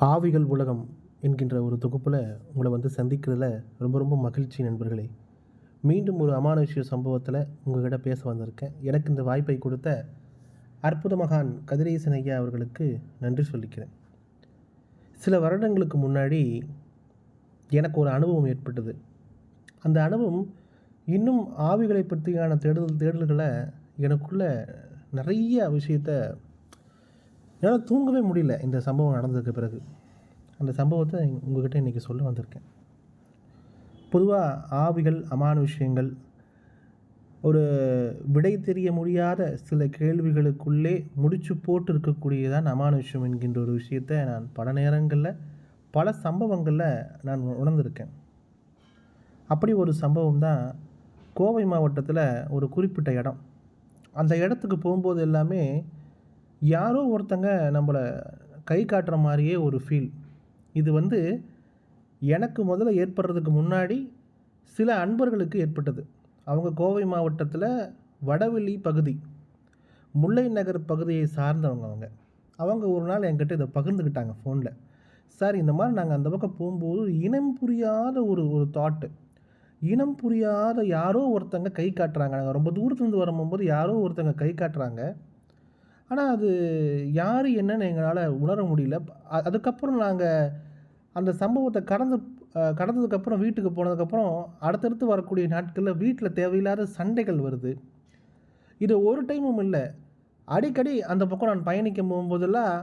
ஆவிகள் உலகம் என்கின்ற ஒரு தொகுப்பில் உங்களை வந்து சந்திக்கிறதுல ரொம்ப ரொம்ப மகிழ்ச்சி நண்பர்களே. மீண்டும் ஒரு அமானுஷ்ய சம்பவத்தில் உங்ககிட்ட பேச வந்திருக்கேன். எனக்கு இந்த வாய்ப்பை கொடுத்த அற்புத மகான் கதிரேசன் ஐயா அவர்களுக்கு நன்றி சொல்லிக்கிறேன். சில வருடங்களுக்கு முன்னாடி எனக்கு ஒரு அனுபவம் ஏற்பட்டது. அந்த அனுபவம் இன்னும் ஆவிகளை பற்றியான தேடுதல் தேடல்களை எனக்குள்ளே நிறைய விஷயத்தை என்னால் தூங்கவே முடியல இந்த சம்பவம் நடந்ததுக்கு பிறகு. அந்த சம்பவத்தை உங்ககிட்ட இன்றைக்கி சொல்ல வந்திருக்கேன். பொதுவாக ஆவிகள் அமானுஷ்யங்கள் ஒரு விடை தெரிய முடியாத சில கேள்விகளுக்குள்ளே முடிச்சு போட்டு இருக்கக்கூடியதான் அமானுஷ்யம் என்கின்ற ஒரு விஷயத்தை நான் பல நேரங்களில் பல சம்பவங்களில் நான் உணர்ந்திருக்கேன். அப்படி ஒரு சம்பவம் தான் கோவை மாவட்டத்தில் ஒரு குறிப்பிட்ட இடம். அந்த இடத்துக்கு போகும்போது எல்லாமே யாரோ ஒருத்தங்க நம்மளை கை காட்டுற மாதிரியே ஒரு ஃபீல் இது வந்து எனக்கு முதல்ல ஏற்படுறதுக்கு முன்னாடி சில அன்பர்களுக்கு ஏற்பட்டது. அவங்க கோவை மாவட்டத்தில் வடவெளி பகுதி முல்லை நகர் பகுதியை சார்ந்தவங்க அவங்க. அவங்க ஒரு நாள் என்கிட்ட இதை பகிர்ந்துக்கிட்டாங்க ஃபோனில் சார் இந்த மாதிரி நாங்கள் அந்த பக்கம் போகும்போது இனம் புரியாத ஒரு ஒரு தாட்டு இனம் புரியாத யாரோ ஒருத்தங்க கை காட்டுறாங்க. நாங்கள் ரொம்ப தூரத்துலேருந்து வரும்போது யாரோ ஒருத்தங்க கை காட்டுறாங்க. ஆனால் அது யார் என்னன்னு எங்களால் உணர முடியல. அதுக்கப்புறம் நாங்கள் அந்த சம்பவத்தை கடந்து கடந்ததுக்கப்புறம் வீட்டுக்கு போனதுக்கப்புறம் அடுத்தடுத்து வரக்கூடிய நாட்களில் வீட்டில் தேவையில்லாத சண்டைகள் வருது. இது ஒரு டைமும் இல்லை. அடிக்கடி அந்த பக்கம் நான் பயணிக்க போகும்போதெல்லாம்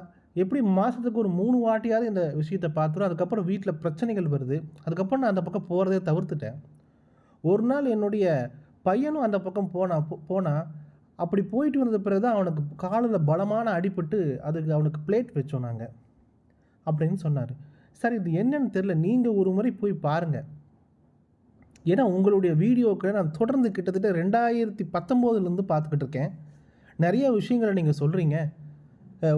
எப்படி மாதத்துக்கு ஒரு மூணு வாட்டியாவது இந்த விஷயத்தை பார்த்துரும் அதுக்கப்புறம் வீட்டில் பிரச்சனைகள் வருது. அதுக்கப்புறம் நான் அந்த பக்கம் போகிறதே தவிர்த்துட்டேன். ஒரு நாள் என்னுடைய பையனும் அந்த பக்கம் போனால் போனால் அப்படி போயிட்டு வந்த பிறகு தான் அவனுக்கு காலில் பலமான அடிபட்டு அதுக்கு அவனுக்கு பிளேட் வச்சோம் நாங்கள் அப்படின்னு சொன்னார். சார் இது என்னன்னு தெரில நீங்கள் ஒரு முறை போய் பாருங்கள் ஏன்னா உங்களுடைய வீடியோக்களை நான் தொடர்ந்து கிட்டத்தட்ட ரெண்டாயிரத்தி பத்தொம்போதுலேருந்து பார்த்துக்கிட்டு இருக்கேன். நிறைய விஷயங்களை நீங்கள் சொல்கிறீங்க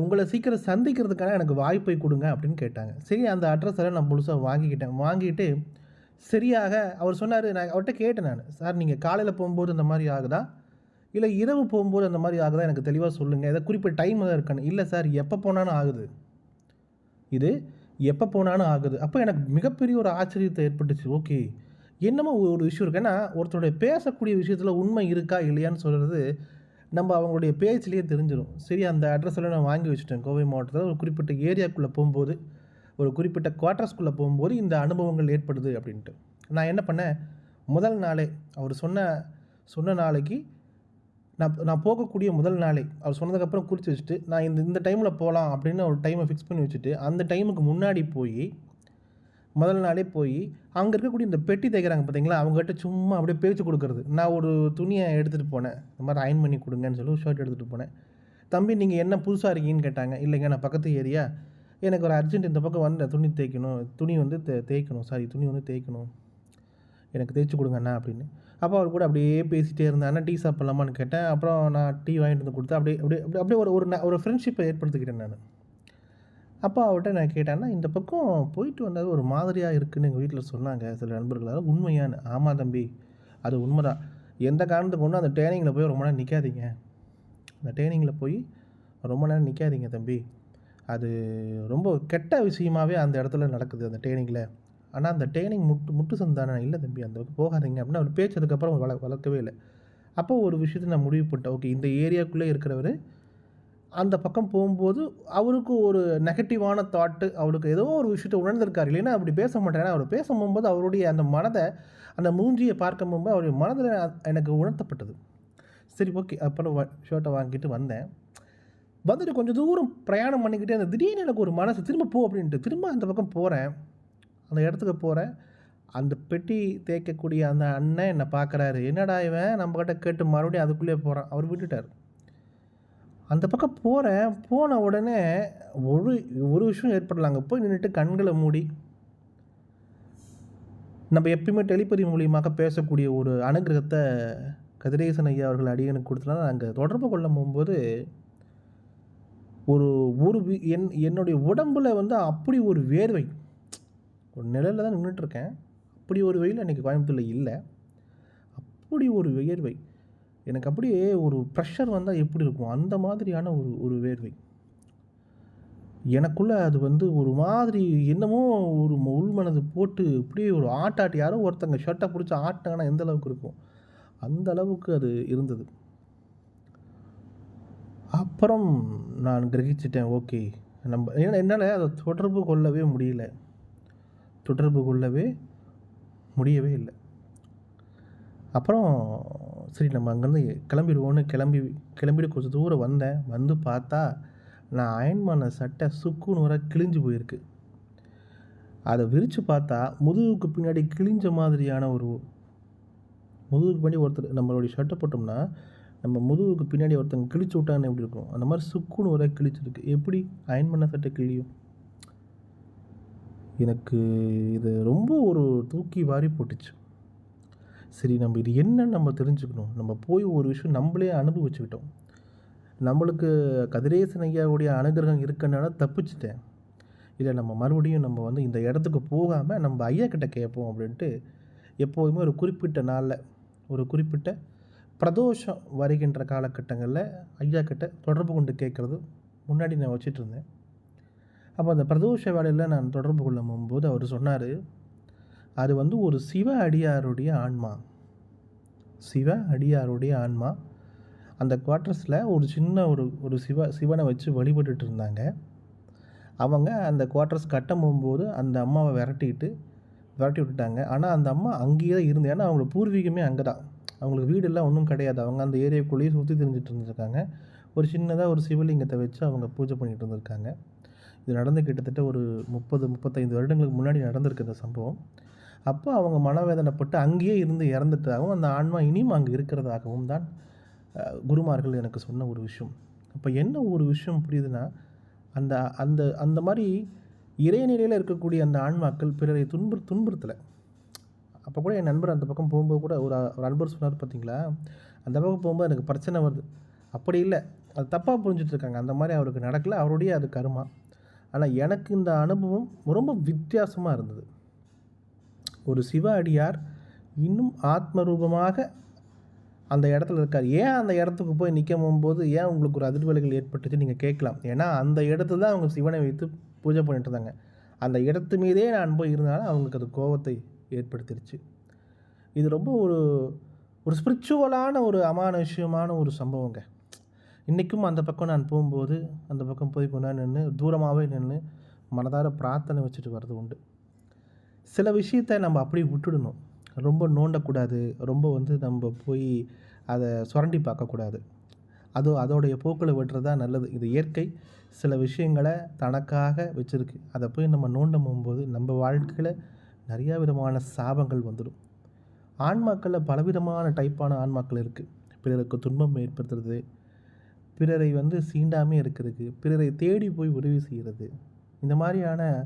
உங்களை சீக்கிரம் சந்திக்கிறதுக்கான எனக்கு வாய்ப்பை கொடுங்க அப்படின்னு கேட்டாங்க. சரி அந்த அட்ரஸ் எல்லாம் நான் முழுசாக வாங்கிக்கிட்டேன். வாங்கிட்டு சரியாக அவர் சொன்னார். நான் அவர்கிட்ட கேட்டேன் நான். சார் நீங்கள் காலையில் போகும்போது இந்த மாதிரி ஆகுதா? இல்லை இரவு போகும்போது அந்த மாதிரி ஆகுதா? எனக்கு தெளிவாக சொல்லுங்கள் ஏதாவது குறிப்பிட்ட டைம் தான் இருக்கணும். இல்லை சார் எப்போ போனாலும் ஆகுது. இது எப்போ போனாலும் ஆகுது. அப்போ எனக்கு மிகப்பெரிய ஒரு ஆச்சரியத்தை ஏற்பட்டுச்சு. ஓகே என்னமோ ஒரு விஷயம் இருக்குது ஏன்னா ஒருத்தருடைய பேசக்கூடிய விஷயத்தில் உண்மை இருக்கா? இல்லையான்னு சொல்கிறது நம்ம அவங்களுடைய பேச்சிலேயே தெரிஞ்சிடும் சரி அந்த அட்ரஸில் நான் வாங்கி வச்சுட்டேன். கோவை மாவட்டத்தில் ஒரு குறிப்பிட்ட ஏரியாக்குள்ளே போகும்போது ஒரு குறிப்பிட்ட குவார்ட்டர்ஸ்குள்ளே போகும்போது இந்த அனுபவங்கள் ஏற்படுது அப்படின்ட்டு. நான் என்ன பண்ணேன்? முதல் நாளே அவர் சொன்ன சொன்ன நாளைக்கு நான் நான் போகக்கூடிய முதல் நாளே அவர் சொன்னதுக்கப்புறம் குறித்து வச்சுட்டு நான் இந்த இந்த டைமில் போகலாம் அப்படின்னு ஒரு டைமை ஃபிக்ஸ் பண்ணி வச்சுட்டு அந்த டைமுக்கு முன்னாடி போய் முதல் நாளே போய் அங்கே இருக்கக்கூடிய இந்த பெட்டி தைக்கிறாங்க பார்த்தீங்களா அவங்ககிட்ட சும்மா அப்படியே பேச்சு கொடுக்குறது. நான் ஒரு துணியை எடுத்துகிட்டு போனேன். இந்த மாதிரி அயன் பண்ணி கொடுங்கன்னு சொல்லி ஷர்ட் எடுத்துகிட்டு போனேன். தம்பி நீங்கள் என்ன புதுசாக இருக்கீங்கன்னு கேட்டாங்க. இல்லைங்க நான் பக்கத்து ஏரியா. எனக்கு ஒரு அர்ஜென்ட் இந்த பக்கம் வந்து துணி தேய்க்கணும். துணி வந்து தே தேய்க்கணும். சாரி துணி வந்து தேய்க்கணும். எனக்கு தேய்ச்சி கொடுங்கண்ணா அப்படின்னு. அப்போ அவர் கூட அப்படியே பேசிகிட்டே இருந்தேன் ஆனால் டீ சாப்பிட்லாமான்னு கேட்டேன். அப்புறம் நான் டீ வாங்கிட்டு வந்து கொடுத்து அப்படியே அப்படியே அப்படியே அப்படியே ஒரு ஒரு ஒரு ஃப்ரெண்ட்ஷிப்பை ஏற்படுத்திக்கிட்டேன் நான். அப்போ அவர்கிட்ட நான் கேட்டேன்னா இந்த பக்கம் போயிட்டு வந்தது ஒரு மாதிரியாக இருக்குதுன்னு எங்கள் வீட்டில் சொன்னாங்க சில நண்பர்களால் உண்மையான ஆமாம் தம்பி அது உண்மைதான். எந்த காரணத்துக்கு ஒன்றும் அந்த ட்ரைனிங்கில் போய் ரொம்ப நேரம் நிற்காதீங்க அந்த ட்ரைனிங்கில் போய் ரொம்ப நேரம் நிற்காதீங்க தம்பி. அது ரொம்ப கெட்ட விஷயமாவே அந்த இடத்துல நடக்குது அந்த ட்ரைனிங்கில் ஆனால் அந்த ட்ரைனிங் முட்டு முட்டு சந்தானே இல்லை தம்பி அந்த போகாதீங்க அப்படின்னு அவர் பேச்சதுக்கப்புறம் வள வளர்க்கவே இல்லை. அப்போ ஒரு விஷயத்தை நான் முடிவு பண்ணிட்டேன். ஓகே இந்த ஏரியாக்குள்ளே இருக்கிறவர் அந்த பக்கம் போகும்போது அவருக்கு ஒரு நெகட்டிவான தாட்டு அவருக்கு ஏதோ ஒரு விஷயத்தை உணர்ந்திருக்காரு. இல்லைன்னா அப்படி பேச மாட்டேன் அவர் பேச போகும்போது அவருடைய அந்த மனதை அந்த மூஞ்சியை பார்க்கும் போகும்போது அவருடைய மனதில் எனக்கு உணர்த்தப்பட்டது. சரி ஓகே அப்புறம் ஷர்ட்டை வாங்கிட்டு வந்தேன். வந்துட்டு கொஞ்சம் தூரம் பிரயாணம் பண்ணிக்கிட்டே அந்த திடீர்னு எனக்கு ஒரு மனசு திரும்ப போ அப்படின்ட்டு திரும்ப அந்த பக்கம் போகிறேன் அந்த இடத்துக்கு போகிறேன் அந்த பெட்டி தேய்க்கக்கூடிய அந்த அண்ணன் என்னை பார்க்குறாரு. என்னடா இவன்? நம்மக்கிட்ட கேட்டு மறுபடியும் அதுக்குள்ளேயே போகிறான் அவர் விட்டுட்டார். அந்த பக்கம் போகிறேன் போன உடனே ஒரு ஒரு விஷயம் ஏற்படலாம் அங்கே போய் நின்றுட்டு கண்களை மூடி நம்ம எப்பயுமே டெலிபதி மூலியமாக பேசக்கூடிய ஒரு அனுகிரகத்தை கதிரேசன் ஐயா அவர்கள் அடியனுக்கு கொடுத்தனா நாங்கள் தொடர்பு கொள்ள போகும்போது ஒரு ஒரு என் என்னுடைய உடம்பில் வந்து அப்படி ஒரு வேர்வை ஒரு நிழலில் தான் நின்றுட்டுருக்கேன் அப்படி ஒரு வெயில் அன்றைக்கி கோயம்புத்தூரில் இல்லை. அப்படி ஒரு வியர்வை எனக்கு அப்படியே ஒரு ப்ரெஷர் வந்தால் எப்படி இருக்கும்? அந்த மாதிரியான ஒரு ஒரு வேர்வை. எனக்குள்ளே அது வந்து ஒரு மாதிரி என்னமோ ஒரு உள்மனது போட்டு இப்படியே ஒரு ஆட்டாட்டி யாரோ ஒருத்தங்க ஷர்ட்டை பிடிச்சி ஆட்டினாங்கன்னா எந்த அளவுக்கு இருக்கும்? அந்த அளவுக்கு அது இருந்தது. அப்புறம் நான் கிரகிச்சிட்டேன் ஓகே. நம்ம ஏன்னா என்னால் அதை தொடர்பு கொள்ளவே முடியல. தொடர்பு கொள்ளவே முடியவே இல்லை. அப்புறம் சரி நம்ம அங்கேருந்து கிளம்பிடுவோன்னு கிளம்பி கிளம்பிட்டு கொஞ்சம் தூரம் வந்தேன். வந்து பார்த்தா நான் அயன் பண்ண சட்டை சுக்குன்னு வர கிழிஞ்சு போயிருக்கு. அதை விரித்து பார்த்தா முதுகுக்கு பின்னாடி கிழிஞ்ச மாதிரியான ஒரு முதுகுக்கு பின்னாடி ஒருத்தர் நம்மளுடைய ஷர்ட்டை போட்டோம்னா நம்ம முதுகுக்கு பின்னாடி ஒருத்தங்க கிழிச்சு விட்டான்னு எப்படி இருக்கும்? அந்த மாதிரி சுக்குன்னு வர கிழிச்சிருக்கு. எப்படி அயன் பண்ண சட்டை கிழியும்? எனக்கு இது ரொம்ப ஒரு தூக்கி வாரி போட்டுச்சு. சரி நம்ம இது என்னன்னு நம்ம தெரிஞ்சுக்கணும். நம்ம போய் ஒரு விஷயம் நம்மளே அனுபவிச்சுக்கிட்டோம். நம்மளுக்கு கதிரேசன் ஐயாவுடைய அனுகிரகம் இருக்கனால தப்பிச்சிட்டேன். இல்லை நம்ம மறுபடியும் நம்ம வந்து இந்த இடத்துக்கு போகாமல் நம்ம ஐயா கிட்ட கேட்போம் அப்படின்ட்டு எப்போதுமே ஒரு குறிப்பிட்ட நாளில் ஒரு குறிப்பிட்ட பிரதோஷம் வருகின்ற காலகட்டங்களில் ஐயா கிட்ட தொடர்பு கொண்டு கேட்குறது முன்னாடி நான் வச்சிட்டு இருந்தேன். அப்போ அந்த பிரதோஷ வேலையில் நான் தொடர்பு கொள்ளும் போது அவர் சொன்னார் அது வந்து ஒரு சிவ அடியாருடைய ஆன்மா. சிவ அடியாருடைய ஆன்மா. அந்த குவார்ட்டர்ஸில் ஒரு சின்ன ஒரு ஒரு சிவ சிவனை வச்சு வழிபட்டுட்டு இருந்தாங்க. அவங்க அந்த குவார்ட்டர்ஸ் கட்டும் போகும்போது அந்த அம்மாவை விரட்டிட்டு விரட்டி விட்டுட்டாங்க. ஆனால் அந்த அம்மா அங்கேயே தான் இருந்து ஏன்னா அவங்களோட பூர்வீகமே அங்கே தான். அவங்களுக்கு வீடெல்லாம் ஒன்றும் கிடையாது. அவங்க அந்த ஏரியாக்குள்ளேயே சுற்றி தெரிஞ்சுட்டு இருந்திருக்காங்க. ஒரு சின்னதாக ஒரு சிவலிங்கத்தை வச்சு அவங்க பூஜை பண்ணிகிட்டு இருந்திருக்காங்க. இது நடந்து கிட்டத்தட்ட ஒரு முப்பது முப்பத்தைந்து வருடங்களுக்கு முன்னாடி நடந்திருக்கு இந்த சம்பவம். அப்போ அவங்க மனவேதனைப்பட்டு அங்கேயே இருந்து இறந்துட்டாகவும் அந்த ஆன்மா இனியும் அங்கே இருக்கிறதாகவும் தான் குருமார்கள் எனக்கு சொன்ன ஒரு விஷயம். அப்போ என்ன ஒரு விஷயம் புரியுதுன்னா அந்த அந்த அந்த மாதிரி இறைநிலையில் இருக்கக்கூடிய அந்த ஆன்மாக்கள் பிறரை துன்பு துன்புறுத்தலை. அப்போ கூட என் நண்பர் அந்த பக்கம் போகும்போது கூட ஒரு ஒரு நண்பர் சொன்னார் பார்த்தீங்களா? அந்த பக்கம் போகும்போது எனக்கு பிரச்சனை வருது. அப்படி இல்லை. அது தப்பாக புரிஞ்சிட்ருக்காங்க அந்த மாதிரி அவருக்கு நடக்கலை. அவருடைய அது கருமா. ஆனால் எனக்கு இந்த அனுபவம் ரொம்ப வித்தியாசமாக இருந்தது. ஒரு சிவ அடியார் இன்னும் ஆத்மரூபமாக அந்த இடத்துல இருக்கார். ஏன் அந்த இடத்துக்கு போய் நிற்கும் போது ஏன் உங்களுக்கு ஒரு அதிர்வலைகள் ஏற்பட்டுச்சு? நீங்கள் கேட்கலாம். ஏன்னா அந்த இடத்துல தான் அவங்க சிவனை வைத்து பூஜை பண்ணிட்டு இருந்தாங்க. அந்த இடத்து மீதே நான் போய் இருந்தாலும் அவங்களுக்கு அது கோபத்தை ஏற்படுத்திடுச்சு இது ரொம்ப ஒரு ஒரு ஸ்பிரிச்சுவலான ஒரு அமானுஷ்யமான ஒரு சம்பவங்க. இன்றைக்கும் அந்த பக்கம் நான் போகும்போது அந்த பக்கம் போய் கொண்டா நின்று தூரமாகவே நின்று மனதார பிரார்த்தனை வச்சுட்டு வர்றது உண்டு. சில விஷயத்தை நம்ம அப்படியே விட்டுடணும். ரொம்ப நோண்டக்கூடாது. ரொம்ப வந்து நம்ம போய் அதை சுரண்டி பார்க்கக்கூடாது. அது அதோடைய போக்கில் விட்டுறது தான் நல்லது. இது இயற்கை. சில விஷயங்களை தனக்காக வச்சுருக்கு. அதை போய் நம்ம நோண்ட போகும்போது நம்ம வாழ்க்கையில் நிறையா விதமான சாபங்கள் வந்துடும். ஆன்மாக்களில் பலவிதமான டைப்பான ஆன்மாக்கள் இருக்குது பிறருக்கு துன்பம் ஏற்படுத்துறது பிறரை வந்து சீண்டாமே இருக்கிறது பிறரை தேடி போய் உதவி செய்கிறது. இந்த மாதிரியான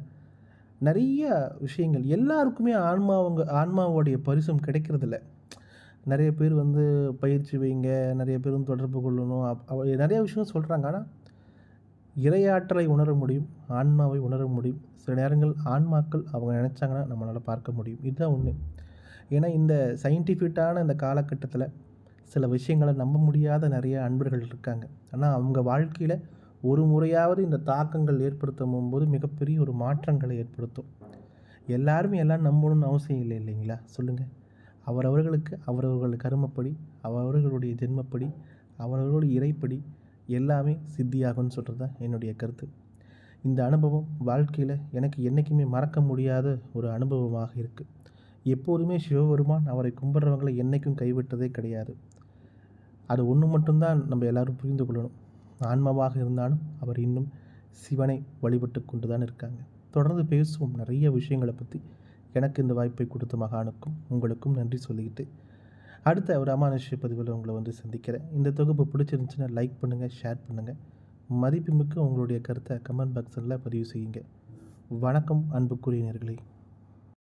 நிறைய விஷயங்கள். எல்லாருக்குமே ஆன்மாவங்க ஆன்மாவோடைய பரிசும் கிடைக்கிறதில்ல. நிறைய பேர் வந்து பயிற்சி வைங்க நிறைய பேர் வந்து தொடர்பு கொள்ளணும் அப் அவ நிறைய விஷயம் சொல்கிறாங்க ஆனால் இரையாற்றலை உணர முடியும் ஆன்மாவை உணர முடியும். சில நேரங்கள் ஆன்மாக்கள் அவங்க நினச்சாங்கன்னா நம்மளால் பார்க்க முடியும். இதுதான் ஒன்று ஏன்னா இந்த சயின்டிஃபிக்கான இந்த காலகட்டத்தில் சில விஷயங்களை நம்ப முடியாத நிறைய அன்பர்கள் இருக்காங்க. ஆனால் அவங்க வாழ்க்கையில் ஒரு முறையாவது இந்த தாக்கங்கள் ஏற்படுத்தும் போது மிகப்பெரிய ஒரு மாற்றங்களை ஏற்படுத்தும். எல்லாருமே எல்லாம் நம்பணும்னு அவசியம் இல்லை இல்லைங்களா? சொல்லுங்கள் அவரவர்களுக்கு அவரவர்கள் கருமப்படி அவரவர்களுடைய ஜென்மப்படி அவரவர்களுடைய இறைப்படி எல்லாமே சித்தியாகும்னு சொல்கிறது தான் என்னுடைய கருத்து. இந்த அனுபவம் வாழ்க்கையில் எனக்கு என்றைக்குமே மறக்க முடியாத ஒரு அனுபவமாக இருக்குது எப்போதுமே சிவபெருமான் அவரை கும்பிட்றவங்களை என்றைக்கும் கைவிட்டதே கிடையாது. அது ஒன்று மட்டும்தான் நம்ம எல்லாரும் புரிந்து கொள்ளணும். ஆன்மாவாக இருந்தாலும் அவர் இன்னும் சிவனை வழிபட்டு கொண்டு தான் இருக்காங்க. தொடர்ந்து பேசுவோம் நிறைய விஷயங்களை பற்றி எனக்கு இந்த வாய்ப்பை கொடுத்த மகானுக்கும் உங்களுக்கும் நன்றி சொல்லிக்கிட்டு அடுத்த ஒரு அமானுஷ்ய பதிவில் உங்களை வந்து சந்திக்கிறேன். இந்த தொகுப்பு பிடிச்சிருந்துச்சுன்னா லைக் பண்ணுங்கள் ஷேர் பண்ணுங்கள் மதிப்புமிக்க உங்களுடைய கருத்தை கமெண்ட் பாக்ஸில் பதிவு செய்யுங்க. வணக்கம் அன்புக்குரியவர்களே.